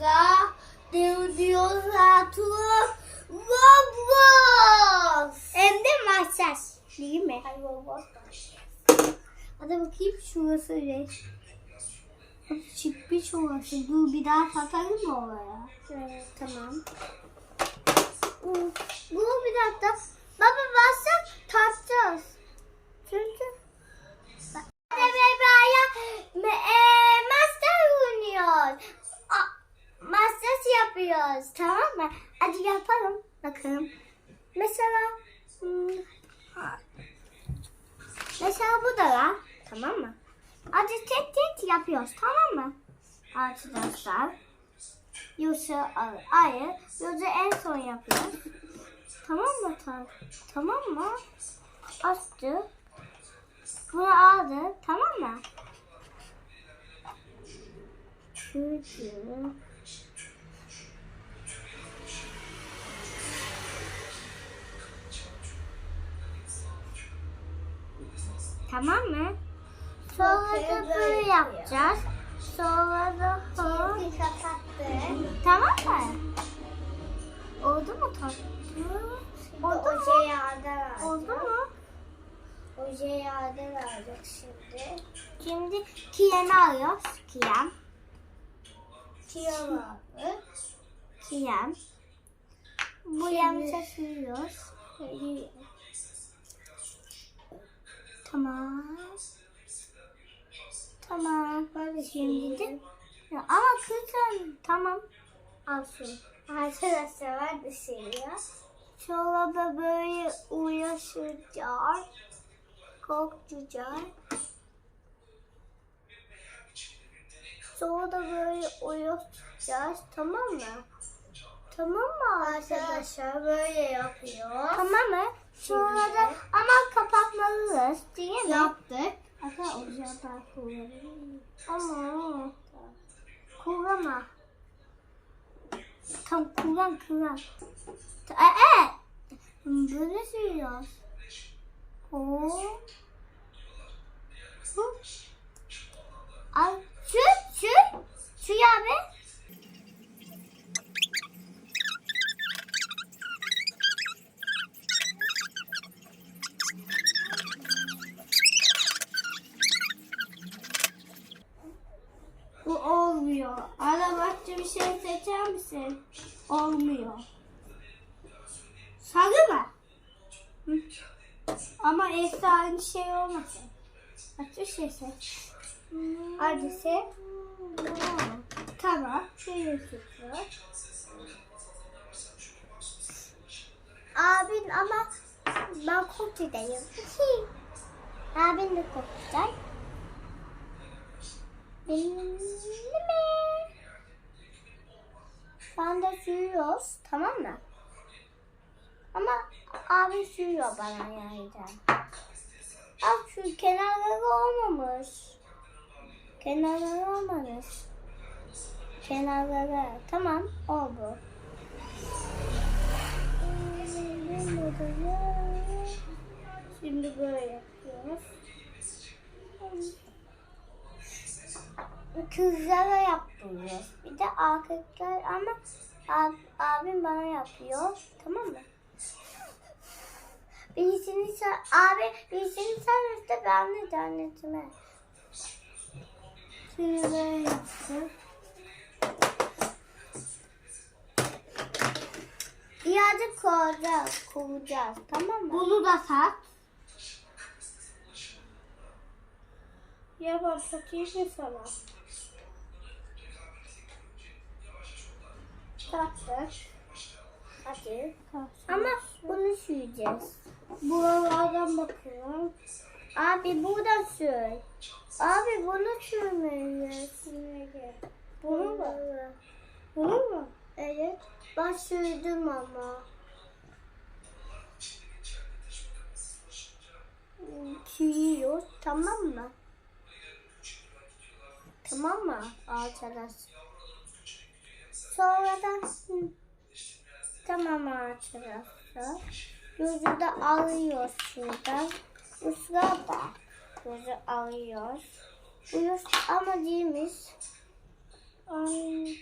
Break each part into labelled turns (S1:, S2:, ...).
S1: Roblox'a diyorsa tur Roblox.
S2: Hem de mahşer. Değil mi?
S1: Ay Roblox.
S2: Hadi bakayım şurası ne? Çıkmış orası. Dur bir daha satalım mı oraya?
S1: Evet tamam.
S2: Bu, bir dakika. Baba bassak tartacağız. Çünkü Hadi bebeğe e, master oynuyoruz. A- Master yapıyoruz. Tamam mı? Hadi yapalım. Bakalım. Mesela hmm, mesela bu da var. Tamam mı? Hadi tek tek yapıyoruz. Tamam mı? Arkadaşlar. Yoksa hayır. Yoksa en son yapıyoruz. Tamam mı? Tamam, tamam mı? Açtı. Bunu aldı. Tamam mı? Çocuğu. Tamam mı? Sonra da böyle yapacağız. Sonra da hop. Tamam mı? Oldu mu tatlı? Oldu mu?
S1: oje yağda.
S2: Oldu mu?
S1: Oje yağda verecek şimdi.
S2: Şimdi kiyemi alıyoruz. Kiyem.
S1: Kiyam abi.
S2: Kiyem. Bu yemse sürüyoruz. Tamam. Tamam.
S1: Hadi
S2: Şimdi de ya ama kızım tamam.
S1: Al şunu. Arkadaşlar ben de seviyorum.
S2: Sonra da böyle uğraşacağız. Korkacağız. Sonra da böyle uğraşacağız. Tamam mı? Tamam mı? Arkadaşlar
S1: böyle yapıyor.
S2: Tamam mı? Sonra da ama kapatmalıyız değil mi?
S1: Yaptık.
S2: Ata ocakta kullanalım. Ama kullanma. Tam kullan kullan. Ee, böyle sürüyoruz. Hop. Al sür sür. Sür abi. Bu olmuyor. Ara başka bir şey misin? Olmuyor. Sarı mı? Ama Esra aynı şey olmasın. Şey seç.
S1: Hadi seç.
S2: Tamam. Şöyle tutuyor. Abin ama ben kopyadayım. Abin de kopyacak. Benim mi? Ben de sürüyoruz. Tamam mı? Ama abin sürüyor bana yani. Bak şu kenarları olmamış. Kenarları olmamış. Kenarları. Tamam oldu. Şimdi böyle yapıyoruz. Kızlara yapıyoruz. Bir de erkekler ama ab, abim bana yapıyor. Tamam mı? Birisini sen, abi birisini sen üstte ben de cennetime. Şimdi böyle yaptık. Birazcık kovacağız, kovacağız. Tamam mı? Bunu da sat.
S1: Ya ben satayım mı sana?
S2: Tatlı. Hadi. Ama bunu süreceğiz. Buralardan bakalım. Abi buradan sür. Abi bunu sürmeliyiz. Bunu mu? Bunu mu? Evet. Ben sürdüm ama. Sürüyoruz. Tamam mı? Tamam mı arkadaşlar? Sonradan tamam arkadaşlar. Gözü de alıyoruz şuradan. Bu sırada gözü alıyoruz. Bu yüz ama değilmiş. Ay,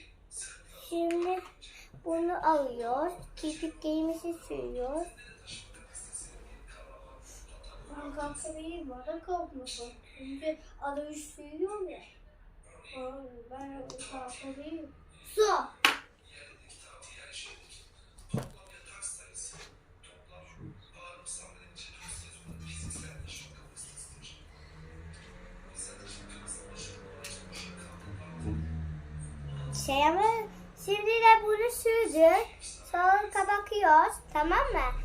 S2: bunu alıyoruz. Kirpiklerimizi sürüyoruz.
S1: Ben kalkamayayım bana kalkmasın. Çünkü adam üç suyuyor ya. Ben kalkamayayım. Su.
S2: Sonra kapatıyoruz. Tamam mı?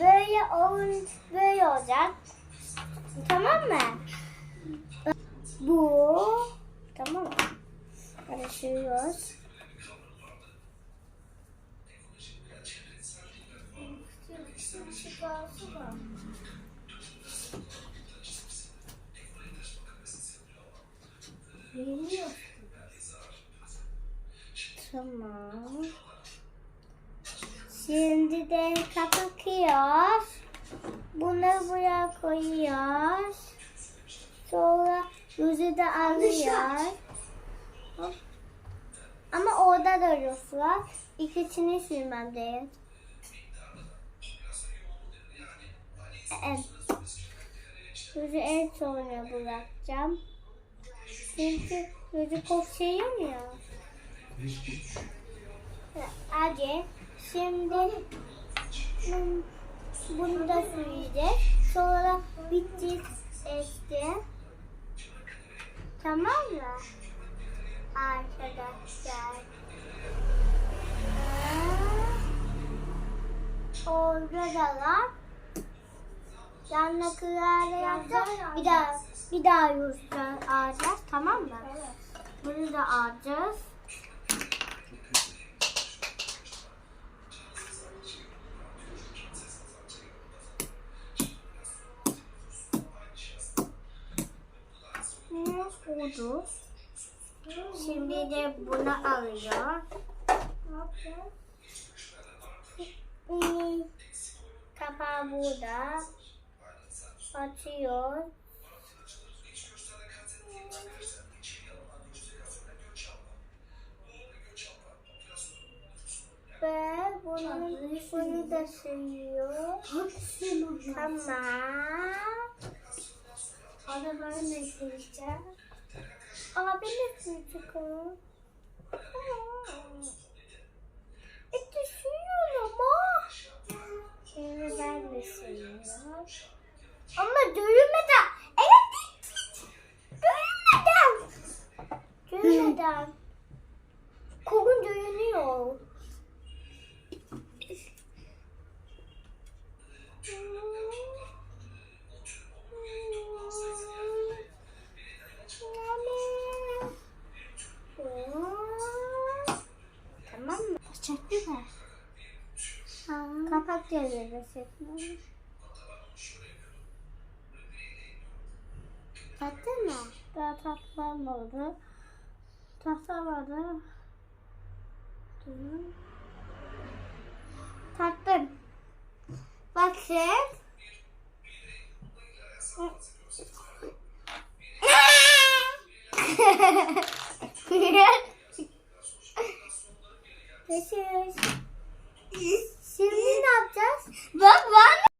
S2: Böyle olun, böyle olacak. Tamam mı? Bu tamam mı? Karıştırıyoruz.
S1: Da. Geliyor.
S2: Şimdi de kapatıyoruz. Bunu buraya koyuyoruz. Sonra yüzü de alıyoruz. Hop. Ama orada da ruf var. İkisini sürmem değil. Evet. Yüzü en sonra bırakacağım. Çünkü yüzü kokşayım ya. Hadi şimdi bunu da süreceğiz. Sonra bitti işte. Tamam mı? Arkadaşlar. Orada da var. Yanlıklarla yapacağız. Bir daha bir daha yüzden alacağız. Tamam mı? Bunu da alacağız. Şimdi de bunu alıyor. Kapağı burada. Açıyor. Ve bunu, bunu da sürüyor. Tamam.
S1: Ben ne söyleyeceğim?
S2: Abi ne sürecek o? E düşünüyorum ama.
S1: Şimdi ben de söyleyeceğim.
S2: Ama dövülmeden. Evet. Dövülmeden. Dövülmeden. Kolun dövülüyor. Tamam mı? Çekti mi? Kapak geliyor çekme. Tattın mı? Daha tatlanmadı. Tatlamadı. Tattım. Bakın.